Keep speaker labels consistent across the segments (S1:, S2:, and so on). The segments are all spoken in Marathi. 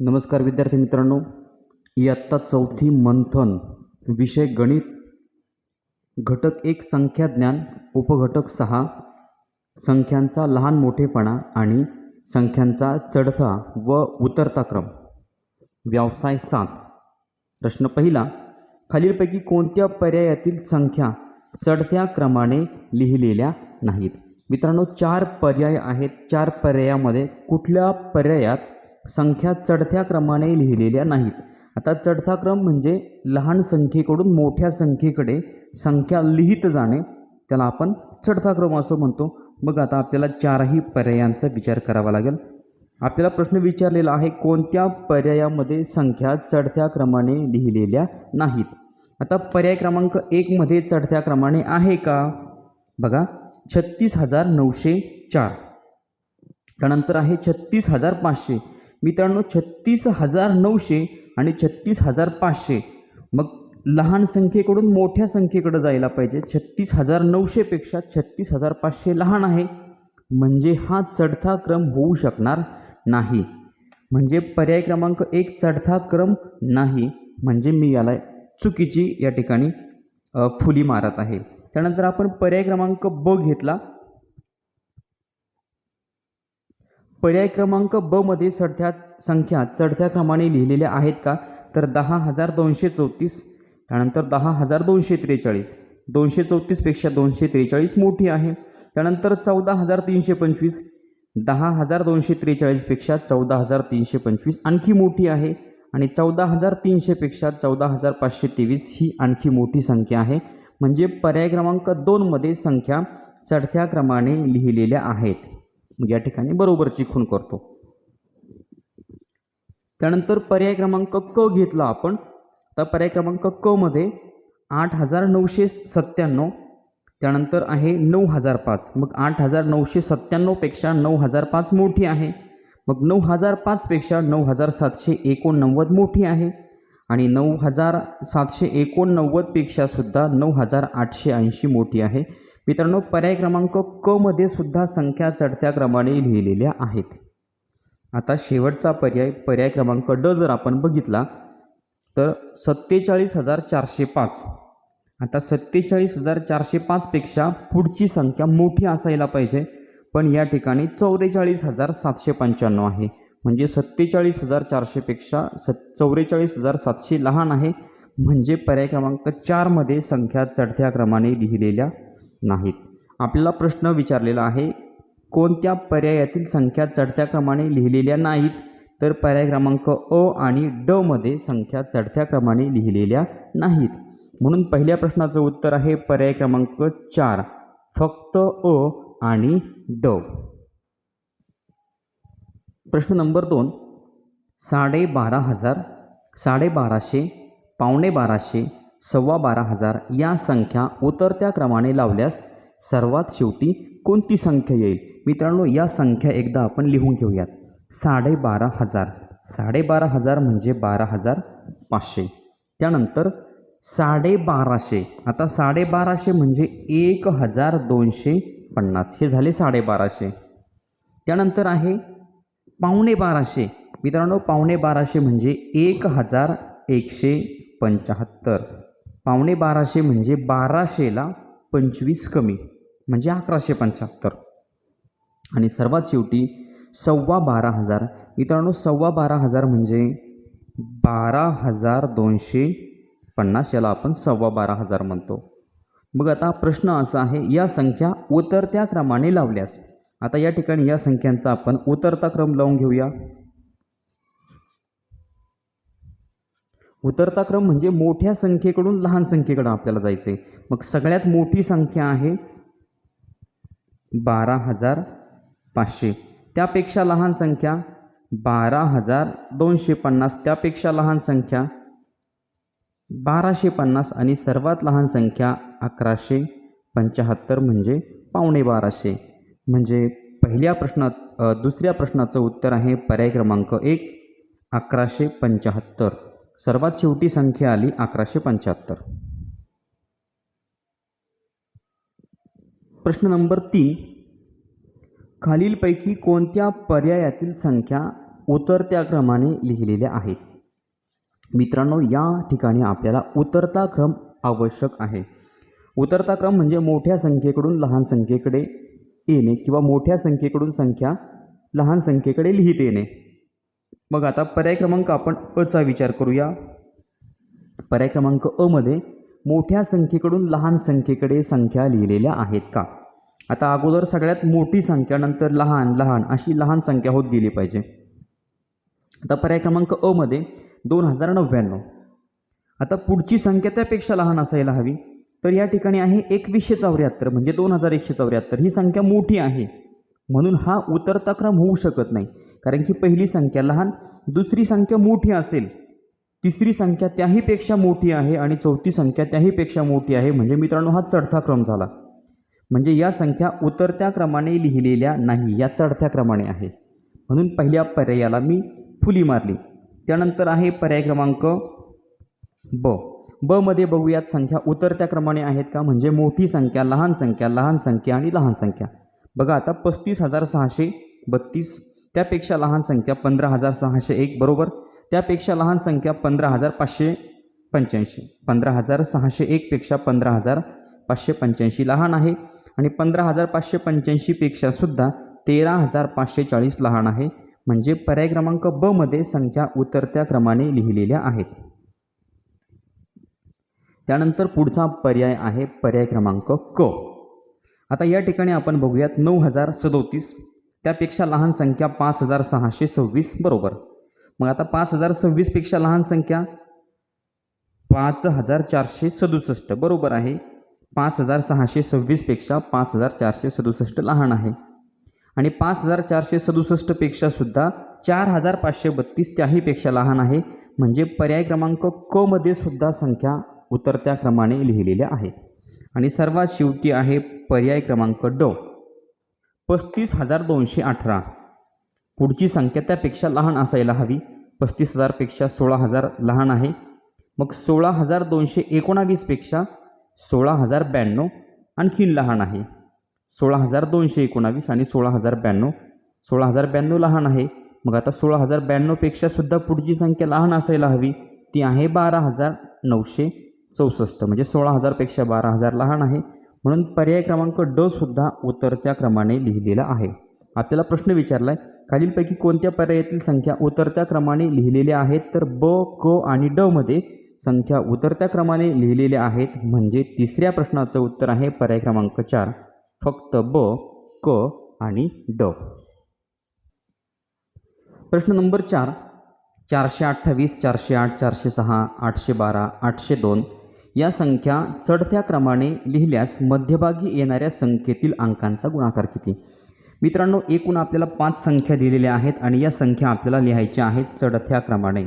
S1: नमस्कार विद्यार्थी मित्रांनो इयत्ता चौथी मंथन विषय गणित घटक एक संख्याज्ञान उपघटक सहा संख्यांचा लहान मोठेपणा आणि संख्यांचा चढता व उतरता क्रम. व्यवसाय सात. प्रश्न पहिला खालीलपैकी कोणत्या पर्यायातील संख्या चढत्या क्रमाने लिहिलेल्या नाहीत? मित्रांनो चार पर्याय आहेत. चार पर्यायामध्ये कुठल्या पर्यायात संख्या चढत्या क्रमाने लिहिलेल्या नाहीत. आता चढता क्रम म्हणजे लहान संख्येकडून मोठ्या संख्येकडे संख्या लिहित जाणे. त्याला आपण चढता क्रम असं म्हणतो. मग आता आपल्याला चारही पर्यायांचा विचार करावा लागेल. आपल्याला प्रश्न विचारलेला आहे कोणत्या पर्यायामध्ये संख्या चढत्या क्रमाने लिहिलेल्या नाहीत? आता पर्याय क्रमांक एकमध्ये चढत्या क्रमाने आहे का? बघा छत्तीस हजार नऊशे चार. त्यानंतर आहे छत्तीस हजार पाचशे. मित्रांनो छत्तीस हजार नऊशे आणि छत्तीस हजार पाचशे. मग लहान संख्येकडून मोठ्या संख्येकडे जायला पाहिजे. छत्तीस हजार नऊशेपेक्षा छत्तीस हजार पाचशे लहान आहे. म्हणजे हा चढता क्रम होऊ शकणार नाही. म्हणजे पर्याय क्रमांक एक चढता क्रम नाही. म्हणजे मी याला चुकीची या ठिकाणी फुली मारत आहे. त्यानंतर आपण पर्याय क्रमांक ब घेतला. पर्याय क्रमांक ब मध्ये चढत्या संख्या चढत्या क्रमाने लिहिलेल्या आहेत का? तर दहा हजार दोनशे चौतीस त्यानंतर दहा हजार दोनशे त्रेचाळीस. दोनशे चौतीसपेक्षा दोनशे त्रेचाळीस मोठी आहे. त्यानंतर चौदा हजार तीनशे पंचवीस दहा हजार दोनशे त्रेचाळीसपेक्षा चौदा हजार तीनशे पंचवीस आणखी मोठी आहे. आणि चौदा हजार तीनशेपेक्षा चौदा हजार पाचशे तेवीस ही आणखी मोठी संख्या आहे. म्हणजे पर्याय क्रमांक दोनमध्ये संख्या चढत्या क्रमाने लिहिलेल्या आहेत. मग या ठिकाणी बरोबरची खूण करतो. त्यानंतर पर्याय क्रमांक क घेतला आपण. तर पर्याय क्रमांक क मध्ये आठ हजार नऊशे सत्त्याण्णव त्यानंतर आहे नऊ हजार पाच. मग आठ हजार नऊशे सत्त्याण्णवपेक्षा नऊ हजार पाच मोठी आहे. मग नऊ हजार पाचपेक्षा नऊ हजार सातशे एकोणनव्वद मोठी आहे. आणि नऊ हजार सातशे एकोणनव्वदपेक्षा सुद्धा नऊ हजार आठशे ऐंशी मोठी आहे. मित्रांनो पर्याय क्रमांक क मध्ये सुद्धा संख्या चढत्या क्रमाने लिहिलेल्या आहेत. आता शेवटचा पर्याय पर्याय क्रमांक ड जर आपण बघितला तर सत्तेचाळीस हजार चारशे पाच. आता सत्तेचाळीस हजार चारशे पाचपेक्षा पुढची संख्या मोठी असायला पाहिजे पण या ठिकाणी चौवेचाळीस हजार सातशे पंच्याण्णव आहे. म्हणजे सत्तेचाळीस हजार चारशेपेक्षा सत् चौवेचाळीस हजार सातशे लहान आहे. म्हणजे पर्याय क्रमांक चारमध्ये संख्या चढत्या क्रमाने लिहिलेल्या नाहीत. आपल्याला प्रश्न विचारलेला आहे कोणत्या पर्यायातील संख्या चढत्या क्रमाने लिहिलेल्या नाहीत? तर पर्याय क्रमांक अ आणि ड मध्ये संख्या चढत्या क्रमाने लिहिलेल्या नाहीत. म्हणून पहिल्या प्रश्नाचं उत्तर आहे पर्याय क्रमांक चार फक्त अ आणि ड. प्रश्न नंबर दोन साडेबारा हजार साडेबाराशे पावणे बाराशे सव्वा बारा हजार या संख्या उतरत्या क्रमाने लावल्यास सर्वात शेवटी कोणती संख्या येईल? मित्रांनो या संख्या एकदा आपण लिहून घेऊयात. साडेबारा हजार. साडेबारा हजार म्हणजे बारा हजार पाचशे. त्यानंतर साडेबाराशे आता साडेबाराशे म्हणजे एक हजार दोनशे पन्नास. हे झाले साडेबाराशे त्यानंतर आहे पावणे बाराशे. मित्रांनो पावणे बाराशे म्हणजे एक हजार एकशे पंच्याहत्तर. पावणे बाराशे म्हणजे बाराशेला पंचवीस कमी म्हणजे अकराशे पंच्याहत्तर. आणि सर्वात शेवटी सव्वा बारा हजार. मित्रांनो सव्वा बारा हजार म्हणजे बारा हजार दोनशे पन्नास याला आपण सव्वा बारा हजार म्हणतो. मग आता प्रश्न असा आहे या संख्या उतरत्या क्रमाने लावल्यास. आता या ठिकाणी या संख्यांचा आपण उतरता क्रम लावून घेऊया. उतरता क्रम म्हणजे मोठ्या संख्येकडून लहान संख्येकडे आपल्याला जायचं आहे मग सगळ्यात मोठी संख्या आहे बारा हजार पाचशे. त्यापेक्षा लहान संख्या बारा हजार दोनशे पन्नास. त्यापेक्षा लहान संख्या बाराशे पन्नास आणि सर्वात लहान संख्या अकराशे पंच्याहत्तर म्हणजे पावणे बाराशे. म्हणजे पहिल्या प्रश्नात दुसऱ्या प्रश्नाचं उत्तर आहे पर्याय क्रमांक एक अकराशे पंच्याहत्तर. सर्वात शेवटी संख्या आली अकराशे पंच्याहत्तर. प्रश्न नंबर तीन. खालीलपैकी कोणत्या पर्यायातील संख्या उतरत्या क्रमाने लिहिलेल्या आहेत? मित्रांनो या ठिकाणी आपल्याला उतरता क्रम आवश्यक आहे. उतरता क्रम म्हणजे मोठ्या संख्येकडून लहान संख्येकडे येणे किंवा मोठ्या संख्येकडून संख्या लहान संख्येकडे लिहित येणे. मग आता पर्याय क्रमांक आपण अचा विचार करूया. पर्याय क्रमांक अमध्ये मोठ्या संख्येकडून लहान संख्येकडे संख्या लिहिलेल्या आहेत का? आता अगोदर सगळ्यात मोठी संख्या नंतर लहान लहान अशी लहान संख्या होत गेली पाहिजे. आता पर्याय क्रमांक अमध्ये दोन हजार नव्याण्णव. आता पुढची संख्या त्यापेक्षा लहान असायला हवी. तर या ठिकाणी आहे एकवीसशे चौऱ्याहत्तर म्हणजे दोन हजार एकशे चौऱ्याहत्तर. ही संख्या मोठी आहे. म्हणून हा उतरता क्रम होऊ शकत नाही. कारण की पहिली संख्या लहान दुसरी संख्या मोठी असेल. तिसरी संख्या त्याहीपेक्षा मोठी आहे आणि चौथी संख्या त्याहीपेक्षा मोठी आहे. म्हणजे मित्रांनो हा चढता क्रम झाला. म्हणजे या संख्या उतरत्या क्रमाने लिहिलेल्या नाही या चढत्या क्रमाने आहे. म्हणून पहिल्या पर्यायाला मी फुली मारली. त्यानंतर आहे पर्याय क्रमांक ब. ब मध्ये बघूयात संख्या उतरत्या क्रमाने आहेत का? म्हणजे मोठी संख्या लहान संख्या लहान संख्या आणि लहान संख्या. बघा आता पस्तीस हजार सहाशे बत्तीस त्यापेक्षा लहान संख्या पंधरा हजार सहाशे एक बरोबर? त्यापेक्षा लहान संख्या पंधरा हजार पाचशे पंच्याऐंशी. पंधरा हजार सहाशे एकपेक्षा पंधरा हजार पाचशे पंच्याऐंशी लहान आहे आणि पंधरा हजार पाचशे पंच्याऐंशीपेक्षा सुद्धा तेरा हजार पाचशे चाळीस लहान आहे. म्हणजे पर्याय क्रमांक ब मध्ये संख्या उतरत्या क्रमाने लिहिलेल्या आहेत. त्यानंतर पुढचा पर्याय आहे पर्याय क्रमांक क. आता या ठिकाणी आपण बघूयात नऊ हजार सदोतीस त्यापेक्षा लहान संख्या पाच हजार सहाशे सव्वीस बरोबर. मग आता पाच हजार सव्वीसपेक्षा लहान संख्या पाच हजार चारशे सदुसष्ट बरोबर आहे. पाच हजार सहाशे सव्वीसपेक्षा पाच हजार चारशे सदुसष्ट लहान आहे. आणि पाच हजार चारशे सदुसष्टपेक्षा सुद्धा चार हजार पाचशे बत्तीस त्याहीपेक्षा लहान आहे. म्हणजे पर्याय क्रमांक क मध्ये सुद्धा संख्या उतरत्या क्रमाने लिहिलेल्या आहेत. आणि सर्वात शेवटी आहे पर्याय क्रमांक ड. पस्तीस हजार दोनशे अठरा. पुढची संख्या त्यापेक्षा लहान असायला हवी. पस्तीस हजारपेक्षा सोळा हजार लहान आहे. मग सोळा हजार दोनशे एकोणावीसपेक्षा सोळा हजार ब्याण्णव आणखीन लहान आहे. सोळा हजार दोनशे एकोणावीस आणि सोळा हजार ब्याण्णव. सोळा हजार ब्याण्णव लहान आहे. मग आता सोळा हजार ब्याण्णवपेक्षा सुद्धा पुढची संख्या लहान असायला हवी. ती आहे बारा हजार नऊशे चौसष्ट. म्हणजे सोळा हजारपेक्षा बारा हजार लहान आहे. म्हणून पर्याय क्रमांक ड सुद्धा उतरत्या क्रमाने लिहिलेला आहे. आपल्याला प्रश्न विचारला आहे खालीलपैकी कोणत्या पर्यायातील संख्या उतरत्या क्रमाने लिहिलेल्या आहेत? तर ब क आणि ड मध्ये संख्या उतरत्या क्रमाने लिहिलेल्या आहेत. म्हणजे तिसऱ्या प्रश्नाचं उत्तर आहे पर्याय क्रमांक चार. फक्त ब क आणि ड. प्रश्न नंबर चार. चारशे अठ्ठावीस चारशे आठ चारशे सहा आठशे बारा आठशे दोन. या संख्या चढत्या क्रमाने लिहिल्यास मध्यभागी येणाऱ्या संख्येतील अंकांचा गुणाकार किती? मित्रांनो एकूण आपल्याला पाच संख्या दिलेल्या आहेत आणि या संख्या आपल्याला लिहायच्या आहेत चढत्या क्रमाने.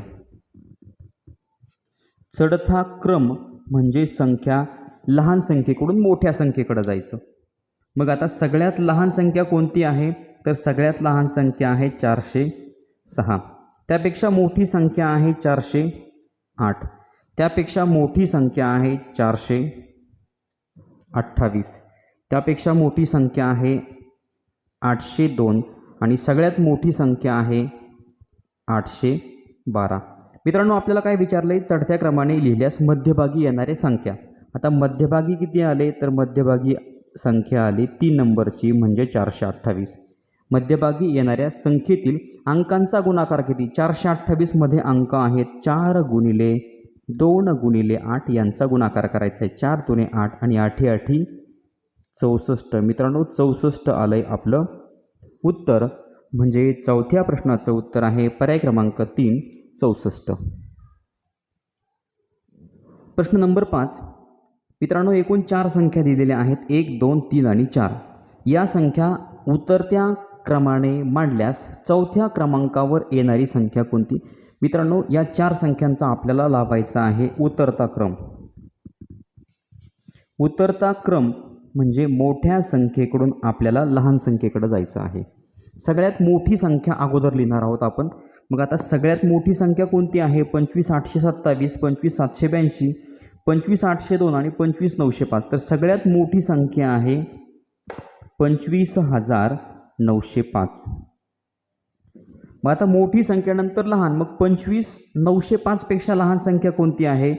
S1: चढता क्रम म्हणजे संख्या लहान संख्येकडून मोठ्या संख्येकडे जायचं. मग आता सगळ्यात लहान संख्या कोणती आहे? तर सगळ्यात लहान संख्या आहे चारशे सहा. त्यापेक्षा मोठी संख्या आहे चारशे आठ. त्यापेक्षा मोठी संख्या आहे चारशे अठ्ठावीस. त्यापेक्षा मोठी संख्या आहे आठशे दोन आणि सगळ्यात मोठी संख्या आहे आठशे बारा. मित्रांनो आपल्याला काय विचारलं आहे चढत्या क्रमाने लिहिल्यास मध्यभागी येणारे संख्या. आता मध्यभागी किती आले? तर मध्यभागी संख्या आली तीन नंबरची म्हणजे चारशे अठ्ठावीस. मध्यभागी येणाऱ्या संख्येतील अंकांचा गुणाकार किती? चारशे अठ्ठावीसमध्ये अंक आहेत चार गुणिले दोन गुणिले आठ यांचा गुणाकार करायचा आहे. चार दुने आठ आणि आठी आठी चौसष्ट. मित्रांनो चौसष्ट आलं आहे आपलं उत्तर. म्हणजे चौथ्या प्रश्नाचं उत्तर आहे पर्याय क्रमांक तीन चौसष्ट. प्रश्न नंबर पाच. मित्रांनो एकूण चार संख्या दिलेल्या आहेत. एक दोन तीन आणि चार. या संख्या उतरत्या क्रमाने मांडल्यास चौथ्या क्रमांकावर येणारी संख्या कोणती? मित्रांनो या चार संख्यांचा आपल्याला लावायचा आहे उतरता क्रम. उतरता क्रम म्हणजे मोठ्या संख्येकडून आपल्याला लहान संख्येकडे जायचं आहे. सगळ्यात मोठी संख्या अगोदर लिहिणार आहोत आपण. मग आता सगळ्यात मोठी संख्या कोणती आहे? पंचवीस आठशे सत्तावीस पंचवीस सातशे ब्याऐंशी पंचवीस आठशे दोन आणि पंचवीस नऊशे पाच. तर सगळ्यात मोठी संख्या आहे पंचवीस हजार नऊशे पाच. मग आता मोठी संख्येनंतर लहान मग पंचवीस नऊशे पाचपेक्षा लहान संख्या कोणती आहे?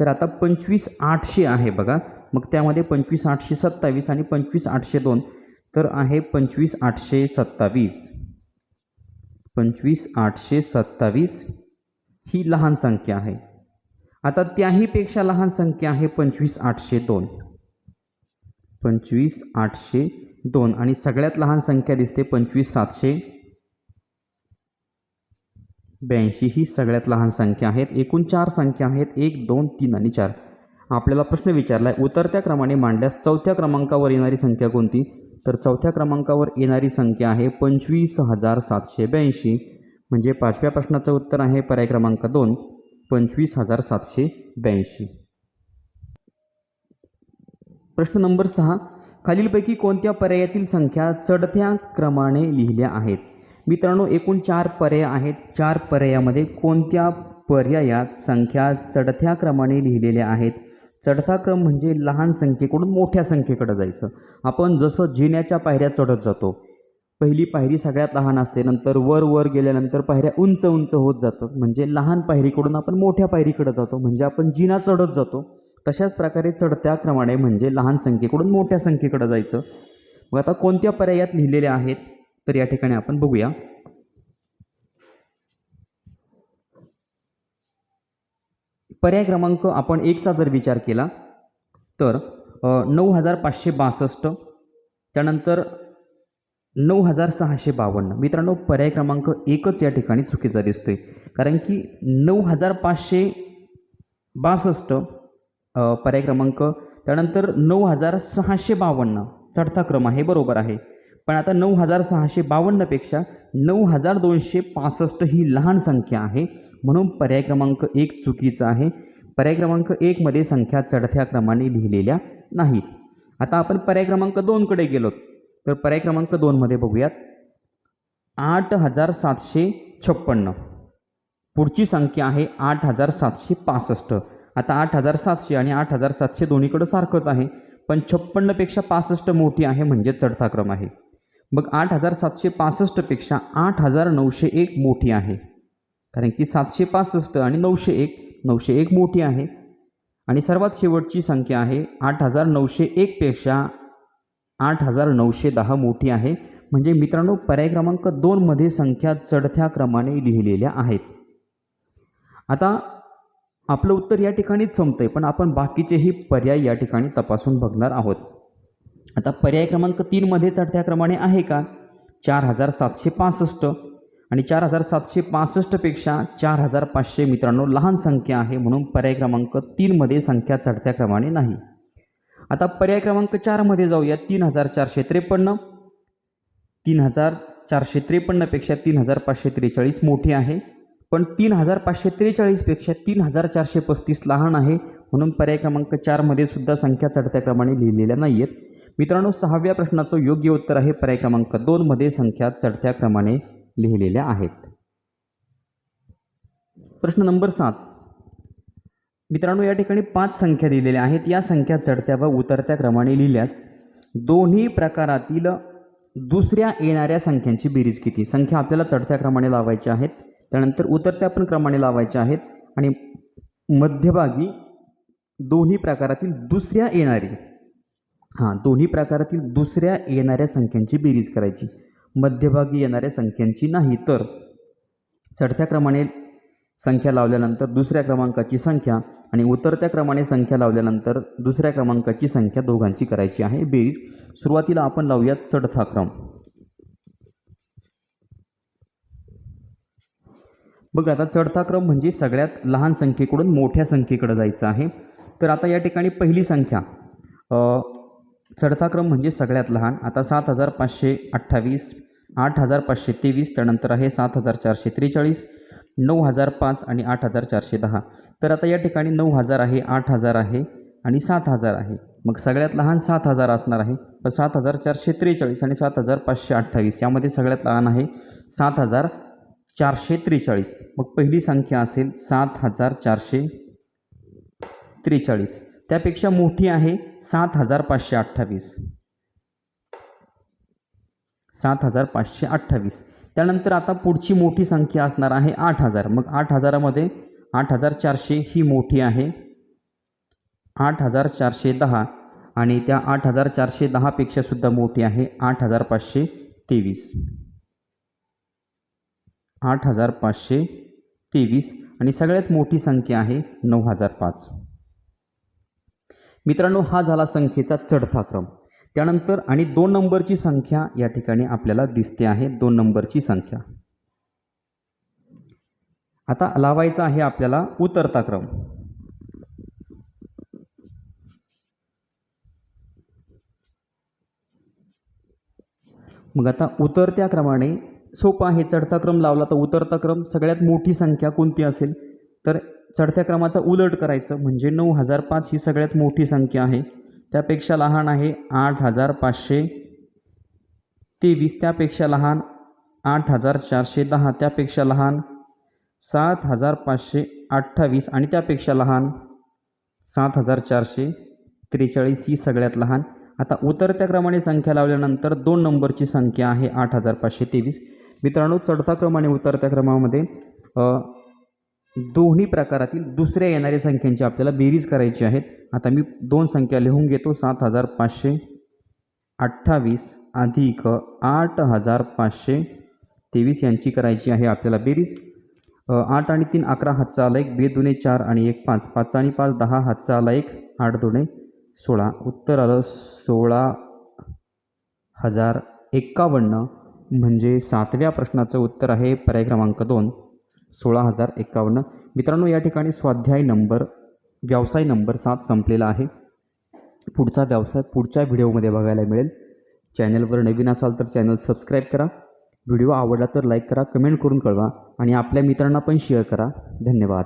S1: तर आता पंचवीस आठशे आहे बघा. मग त्यामध्ये पंचवीस आठशे सत्तावीस आणि पंचवीस आठशे दोन. तर आहे पंचवीस आठशे सत्तावीस. पंचवीस आठशे सत्तावीस ही लहान संख्या आहे. आता त्याहीपेक्षा लहान संख्या आहे पंचवीस आठशे दोन. पंचवीस आठशे दोन आणि सगळ्यात लहान संख्या दिसते पंचवीस सातशे ब्याऐंशी ही सगळ्यात लहान संख्या आहेत. एकूण चार संख्या आहेत. एक दोन तीन आणि चार. आपल्याला प्रश्न विचारला आहे उतरत्या क्रमाने मांडल्यास चौथ्या क्रमांकावर येणारी संख्या कोणती? तर चौथ्या क्रमांकावर येणारी संख्या आहे पंचवीस हजार सातशे ब्याऐंशी. म्हणजे पाचव्या प्रश्नाचं उत्तर आहे पर्याय क्रमांक दोन पंचवीस हजार सातशे ब्याऐंशी. प्रश्न नंबर सहा. खालीलपैकी कोणत्या पर्यायातील संख्या चढत्या क्रमाने लिहिल्या आहेत? मित्रांनो एकूण चार पर्याय आहेत. चार पर्यायामध्ये कोणत्या पर्यायात संख्या चढत्या क्रमाने लिहिलेल्या आहेत? चढता क्रम म्हणजे लहान संख्येकडून मोठ्या संख्येकडे जायचं. आपण जसं जिन्याच्या पायऱ्या चढत जातो पहिली पायरी सगळ्यात लहान असते नंतर वर वर गेल्यानंतर पायऱ्या उंच उंच होत जातात. म्हणजे लहान पायरीकडून आपण मोठ्या पायरीकडे जातो म्हणजे आपण जिना चढत जातो. तशाच प्रकारे चढत्या क्रमाने म्हणजे लहान संख्येकडून मोठ्या संख्येकडे जायचं. मग आता कोणत्या पर्यायात लिहिलेल्या आहेत? तर या ठिकाणी आपण बघूया. पर्याय क्रमांक आपण एकचा जर विचार केला तर नऊ हजार पाचशे बासष्ट त्यानंतर नऊ हजार सहाशे बावन्न मित्रांनो पर्याय क्रमांक एकच या ठिकाणी चुकीचा दिसतो आहे कारण की नऊ हजार पाचशे बासष्ट पर्याय क्रमांक त्यानंतर नऊ हजार सहाशे बावन्न चढता क्रम आहे बरोबर आहे. पण आता नऊ हजार सहाशे बावन्नपेक्षा नऊ हजार दोनशे पासष्ट ही लहान संख्या आहे. म्हणून पर्याय क्रमांक एक चुकीचा आहे. पर्याय क्रमांक एकमध्ये संख्या चढत्या क्रमाने लिहिलेल्या नाहीत. आता आपण पर्याय क्रमांक दोनकडे गेलो. तर पर्याय क्रमांक दोनमध्ये बघूयात. आठ हजार सातशे छप्पन्न. पुढची संख्या आहे आठ हजार सातशे पासष्ट. आता आठ हजार सातशे आणि आठ हजार सातशे दोन्हीकडं सारखंच आहे. पण छप्पन्नपेक्षा पासष्ट मोठी आहे म्हणजे चढता क्रम आहे. मग आठ हजार सातशे पासष्टपेक्षा आठ हजार नऊशे एक मोठी आहे. कारण की सातशे पासष्ट आणि नऊशे एक नऊशे एक मोठी आहे. आणि सर्वात शेवटची संख्या आहे आठ हजार नऊशे एकपेक्षा आठ हजार नऊशे दहा मोठी आहे. म्हणजे मित्रांनो पर्याय क्रमांक दोनमध्ये संख्या चढत्या क्रमाने लिहिलेल्या आहेत. आता आपलं उत्तर या ठिकाणीच संपतंय पण आपण बाकीचेही पर्याय या ठिकाणी तपासून बघणार आहोत. आता पर्याय क्रमांक तीनमध्ये चढत्या क्रमाने आहे का? चार हजार सातशे पासष्ट आणि चार हजार सातशे पासष्टपेक्षा चार हजार पाचशे मित्रांनो लहान संख्या आहे म्हणून पर्याय क्रमांक तीनमध्ये संख्या चढत्या क्रमाने नाही. आता पर्याय क्रमांक चारमध्ये जाऊया. तीन हजार चारशे त्रेपन्न. तीन हजार चारशे त्रेपन्नपेक्षा तीन हजार पाचशे त्रेचाळीस मोठी आहे. पण तीन हजार पाचशे त्रेचाळीसपेक्षा तीन हजार चारशे पस्तीस लहान आहे म्हणून पर्याय क्रमांक चारमध्ये सुद्धा संख्या चढत्या क्रमाने लिहिलेल्या नाही आहेत मित्रांनो सहाव्या प्रश्नाचं योग्य उत्तर आहे. पर्याय क्रमांक दोनमध्ये संख्या चढत्या क्रमाने लिहिलेल्या आहेत. प्रश्न नंबर सात. मित्रांनो या ठिकाणी पाच संख्या दिलेल्या आहेत. या संख्या चढत्या व उतरत्या क्रमाने लिहिल्यास दोन्ही प्रकारातील दुसऱ्या येणाऱ्या संख्यांची बेरीज किती? संख्या आपल्याला चढत्या क्रमाने लावायच्या आहेत. त्यानंतर उतरत्या पण क्रमाने लावायच्या आहेत. आणि मध्यभागी दोन्ही प्रकारातील दुसऱ्या येणारी हां दोन्ही प्रकारातील दुसऱ्या येणाऱ्या संख्यांची बेरीज करायची. मध्यभागी येणाऱ्या संख्यांची नाही तर चढत्या क्रमाने संख्या लावल्यानंतर दुसऱ्या क्रमांकाची संख्या आणि उतरत्या क्रमाने संख्या लावल्यानंतर दुसऱ्या क्रमांकाची संख्या दोघांची करायची आहे. बेरीज सुरुवातीला आपण लावूयात चढता क्रम. बघ आता चढता क्रम म्हणजे सगळ्यात लहान संख्येकडून मोठ्या संख्येकडे जायचं आहे. तर आता या ठिकाणी पहिली संख्या चढता क्रम म्हणजे सगळ्यात लहान. आता सात हजार पाचशे अठ्ठावीस आठ हजार पाचशे तेवीस त्यानंतर आहे सात हजार चारशे त्रेचाळीस नऊ हजार पाच आणि आठ हजार चारशे दहा. तर आता या ठिकाणी नऊ हजार आहे आठ हजार आहे आणि सात हजार आहे. मग सगळ्यात लहान सात हजार असणार आहे. पण सात हजार चारशे त्रेचाळीस आणि सात हजार पाचशे अठ्ठावीस यामध्ये सगळ्यात लहान आहे सात हजार चारशे त्रेचाळीस. मग पहिली संख्या असेल सात हजार चारशे त्रेचाळीस. त्यापेक्षा मोठी आहे सात हजार पाचशे अठ्ठावीस. सात हजार पाचशे अठ्ठावीस. त्यानंतर आता पुढची मोठी संख्या असणार आहे आठ हजार. मग आठ हजारामध्ये आठ हजार चारशे ही मोठी आहे. आठ हजार चारशे दहा आणि त्या आठ हजार चारशे दहापेक्षा सुद्धा मोठी आहे आठ हजार पाचशे तेवीस. आठ हजार पाचशे तेवीस आणि सगळ्यात मोठी संख्या आहे नऊ हजार पाच. मित्रांनो हा झाला संख्येचा चढता क्रम. त्यानंतर आणि दोन नंबरची संख्या या ठिकाणी आपल्याला दिसते आहे दोन नंबरची संख्या. आता लावायचा आहे आपल्याला उतरता क्रम. मग आता उतरत्या क्रमाने सोपं आहे चढता क्रम लावला तर उतरता क्रम. सगळ्यात मोठी संख्या कोणती असेल? तर चढत्या क्रमाचा उलट करायचं म्हणजे नऊ हजार पाच ही सगळ्यात मोठी संख्या आहे. त्यापेक्षा लहान आहे आठ हजार पाचशे तेवीस त्यापेक्षा लहान आठ हजार चारशे दहा त्यापेक्षा लहान सात हजार पाचशे अठ्ठावीस आणि त्यापेक्षा लहान सात हजार चारशे त्रेचाळीस ही सगळ्यात लहान. आता उतरत्या क्रमाने संख्या लावल्यानंतर दोन नंबरची संख्या आहे आठ हजार पाचशे तेवीस. मित्रांनो चढता क्रमाने उतरत्या क्रमामध्ये दोन्ही प्रकारातील दुसऱ्या येणाऱ्या संख्यांची आपल्याला बेरीज करायची आहेत. आता मी दोन संख्या लिहून घेतो. सात हजार पाचशे अठ्ठावीस अधिक आठ हजार पाचशे तेवीस यांची करायची आहे आपल्याला बेरीज. आठ आणि तीन अकरा हातचा आला एक बे दुने चार आणि एक पाच. पाच आणि पाच दहा हातचा आला एक आठ दोने सोळा. उत्तर आलं सोळा हजार एक्कावन्न. म्हणजे सातव्या प्रश्नाचं उत्तर आहे पर्याय क्रमांक दोन. सोळा हजार एक्कावन्न मित्रांनो या ठिकाणी स्वाध्याय नंबर व्यवसाय नंबर सात संपलेला आहे. पुढचा व्यवसाय पुढच्या व्हिडिओमध्ये बघायला मिळेल. चॅनलवर नवीन असाल तर चॅनल सबस्क्राईब करा. व्हिडिओ आवडला तर लाईक करा कमेंट करून कळवा आणि आपल्या मित्रांना पण शेअर करा. धन्यवाद.